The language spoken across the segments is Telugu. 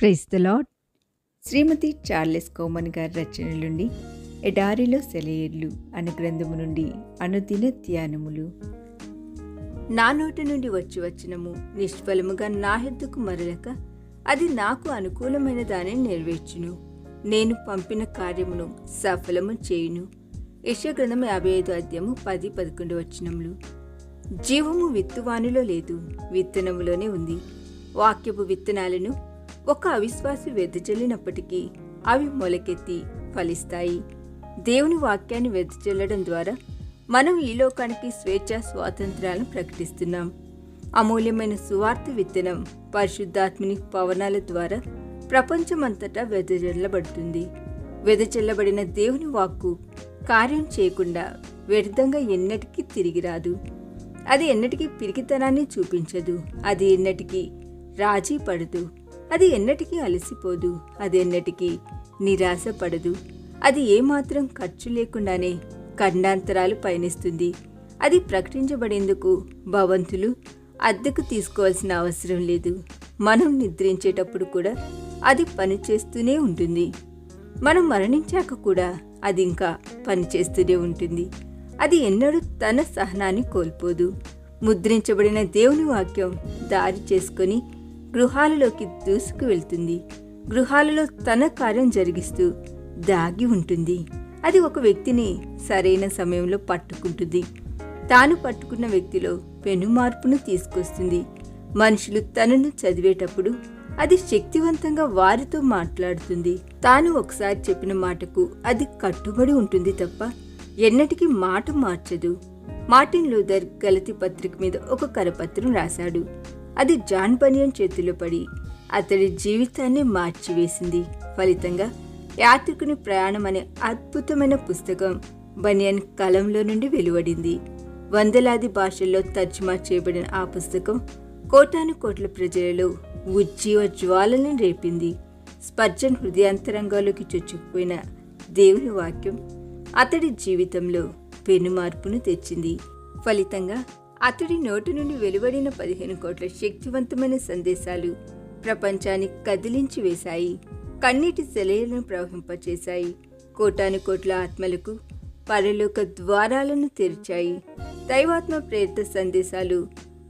Praise the Lord Shrimati Charles Cowman గారి రచన నుండి ఎడారిలో సెలయేర్లు అనే గ్రంథము నుండి అనుదిన ధ్యానములు. నా నోటి నుండి వచ్చి వచ్చినము నిష్ఫలముగా నా హెద్దుకు మరలక అది నాకు అనుకూలమైన దానిని నెరవేర్చును. నేను పంపిన కార్యమును సఫలము చేయును. యశగ్రంథం యాభై ఐదు అధ్యాయము పది పదకొండు వచనములు. జీవము విత్తువానిలో లేదు విత్తనములోనే ఉంది. వాక్యపు విత్తనాలను ఒక అవిశ్వాసి వెదజల్లినప్పటికీ అవి మొలకెత్తి ఫలిస్తాయి. దేవుని వాక్యాన్ని వెదజల్లడం ద్వారా మనం ఈ లోకానికి స్వేచ్ఛ స్వాతంత్రాలను ప్రకటిస్తున్నాం. అమూల్యమైన సువార్త విత్తనం పరిశుద్ధాత్మని పవనాల ద్వారా ప్రపంచమంతటా వెదజల్లబడుతుంది వెదజల్లబడిన దేవుని వాక్కు కార్యం చేయకుండా వ్యర్థంగా ఎన్నటికీ తిరిగి రాదు. అది ఎన్నటికీ పిరికితనాన్ని చూపించదు. అది ఎన్నటికీ రాజీ పడదు. అది ఎన్నటికీ అలసిపోదు అది ఎన్నటికీ నిరాశపడదు. అది ఏమాత్రం ఖర్చు లేకుండానే ఖండాంతరాలు పయనిస్తుంది. అది ప్రకటించబడేందుకు భవంతులు అద్దెకు తీసుకోవాల్సిన అవసరం లేదు. మనం నిద్రించేటప్పుడు కూడా అది పనిచేస్తూనే ఉంటుంది. మనం మరణించాక కూడా అది ఇంకా పనిచేస్తూనే ఉంటుంది. అది ఎన్నడూ తన సహనాన్ని కోల్పోదు. ముద్రించబడిన దేవుని వాక్యం దారి చేసుకొని గృహాలలోకి దూసుకు వెళ్తుంది గృహాలలో తన కార్యం జరిగిస్తూ దాగి ఉంటుంది. అది ఒక వ్యక్తిని సరైన సమయంలో పట్టుకుంటుంది. తాను పట్టుకున్న వ్యక్తిలో పెను మార్పును తీసుకొస్తుంది. మనుషులు తనను చదివేటప్పుడు అది శక్తివంతంగా వారితో మాట్లాడుతుంది. తాను ఒకసారి చెప్పిన మాటకు అది కట్టుబడి ఉంటుంది తప్ప ఎన్నటికీ మాట మార్చదు. మార్టిన్ లూథర్ గలతి పత్రిక మీద ఒక కరపత్రం రాశాడు. అది జాన్ బనియన్ చేతిలో పడి అతడి జీవితాన్ని మార్చివేసింది. ఫలితంగా యాత్రికుని ప్రయాణం అనే అద్భుతమైన పుస్తకం బనియన్ కలంలో నుండి వెలువడింది. వందలాది భాషల్లో తర్జుమా చేయబడిన ఆ పుస్తకం కోటాను కోట్ల ప్రజలలో ఉజ్జీవ జ్వాలను రేపింది. స్పర్జన్ హృదయాంతరంగాలోకి చొచ్చుకుపోయిన దేవుని వాక్యం అతడి జీవితంలో పెను మార్పును తెచ్చింది. ఫలితంగా అతడి నోటి నుండి వెలువడిన పదిహేను కోట్ల శక్తివంతమైన సందేశాలు ప్రపంచాన్ని కదిలించి వేశాయి. కన్నీటి సెలయలను ప్రవహింపచేశాయి. కోటాను కోట్ల ఆత్మలకు పరలోక ద్వారాలను తెరిచాయి. దైవాత్మ ప్రేరిత సందేశాలు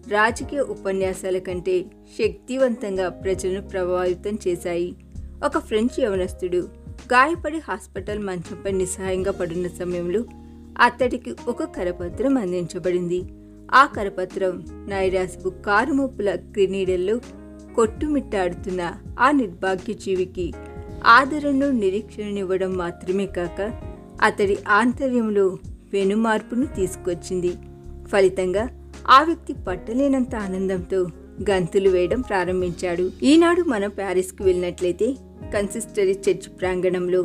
రాజకీయ ఉపన్యాసాల కంటే శక్తివంతంగా ప్రజలను ప్రభావితం చేశాయి. ఒక ఫ్రెంచ్ యవనస్తుడు గాయపడి హాస్పిటల్ మంచంపై నిస్సహాయంగా పడున్న సమయంలో అతడికి ఒక కరపత్రం అందించబడింది. ఆ కరపత్రం నైరాశపు కారుముప్పుల క్రినీడల్లో కొట్టుమిట్టాడుతున్న ఆ నిర్భాగ్య జీవికి ఆదరణను నిరీక్షణనివ్వడం మాత్రమే కాక అతడి ఆంతర్యంలో వెనుమార్పును తీసుకొచ్చింది. ఫలితంగా ఆ వ్యక్తి పట్టలేనంత ఆనందంతో గంతులు వేయడం ప్రారంభించాడు. ఈనాడు మనం ప్యారిస్కు వెళ్ళినట్లయితే కన్సిస్టరీ చర్చ్ ప్రాంగణంలో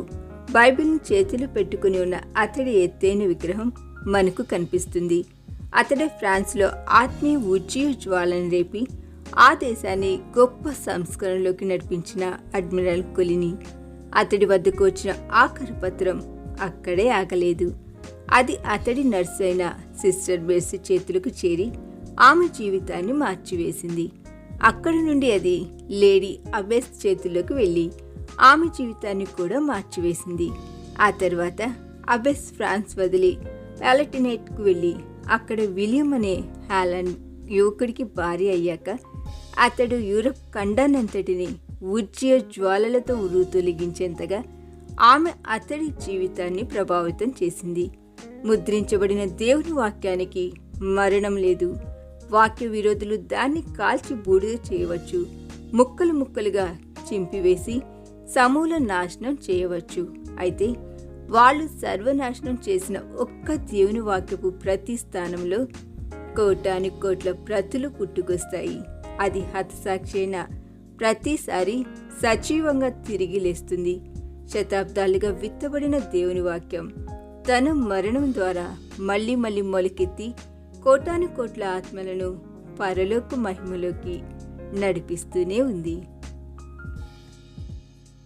బైబిల్ని చేతిలో పెట్టుకుని ఉన్న అతడి ఎత్తైన విగ్రహం మనకు కనిపిస్తుంది. అతడే ఫ్రాన్స్లో ఆత్మీయ ఉజ్జీవ జ్వాలను రేపి ఆ దేశాన్ని గొప్ప సంస్కరణలోకి నడిపించిన అడ్మిరల్ కొలిని. అతడి వద్దకు వచ్చిన ఆఖరి పత్రం అక్కడే ఆగలేదు. అది అతడి నర్స్ అయిన సిస్టర్ బెర్సీ చేతులకు చేరి ఆమె జీవితాన్ని మార్చివేసింది. అక్కడి నుండి అది లేడీ అబెస్ చేతుల్లోకి వెళ్ళి ఆమె జీవితాన్ని కూడా మార్చివేసింది. ఆ తర్వాత అబెస్ ఫ్రాన్స్ వదిలి ప్యాలటినేట్కు వెళ్ళి అక్కడ విలియం అనే హాలండ్ యువకుడికి భార్య అయ్యాక అతడు యూరప్ ఖండానంతటిని ఉజ్జయ జ్వాలలతో ఉరుతొలిగించేంతగా ఆమె అతడి జీవితాన్ని ప్రభావితం చేసింది. ముద్రించబడిన దేవుని వాక్యానికి మరణం లేదు. వాక్య విరోధులు దాన్ని కాల్చి బూడిద చేయవచ్చు. ముక్కలు ముక్కలుగా చింపివేసి సమూల నాశనం చేయవచ్చు. అయితే వాళ్ళు సర్వనాశనం చేసిన ఒక్క దేవుని వాక్యపు ప్రతి స్థానంలో కోటాని కోట్ల ప్రతులు పుట్టుకొస్తాయి. అది హతసాక్షి అయిన ప్రతిసారి సజీవంగా తిరిగి లేస్తుంది. శతాబ్దాలుగా విత్తబడిన దేవుని వాక్యం తన మరణం ద్వారా మళ్ళీ మళ్ళీ మొలకెత్తి కోటాను కోట్ల ఆత్మలను పరలోక మహిమలోకి నడిపిస్తూనే ఉంది.